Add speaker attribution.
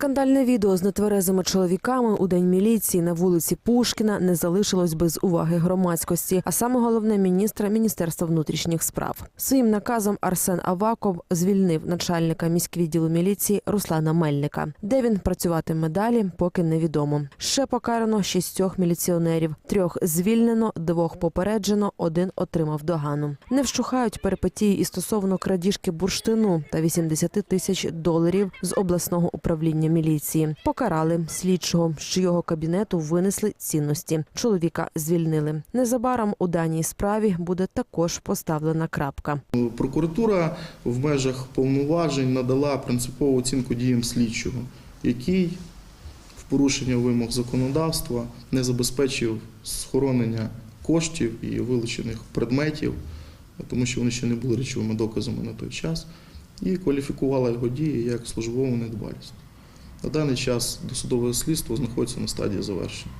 Speaker 1: Скандальне відео з нетверезими чоловіками у день міліції на вулиці Пушкіна не залишилось без уваги громадськості. А саме головне міністра Міністерства внутрішніх справ своїм наказом Арсен Аваков звільнив начальника міськвідділу міліції Руслана Мельника. Де він працюватиме далі, поки невідомо. Ще покарано шістьох міліціонерів. Трьох звільнено, двох попереджено, один отримав догану. Не вщухають перипетії і стосовно крадіжки бурштину та 80 тисяч доларів з обласного управління міліції. Покарали слідчого, з чийого кабінету винесли цінності. Чоловіка звільнили. Незабаром у даній справі буде також поставлена крапка.
Speaker 2: Прокуратура в межах повноважень надала принципову оцінку діям слідчого, який в порушення вимог законодавства не забезпечив схоронення коштів і вилучених предметів, тому що вони ще не були речовими доказами на той час, і кваліфікувала його дії як службову недбалість. На даний час досудове слідство знаходиться на стадії завершення.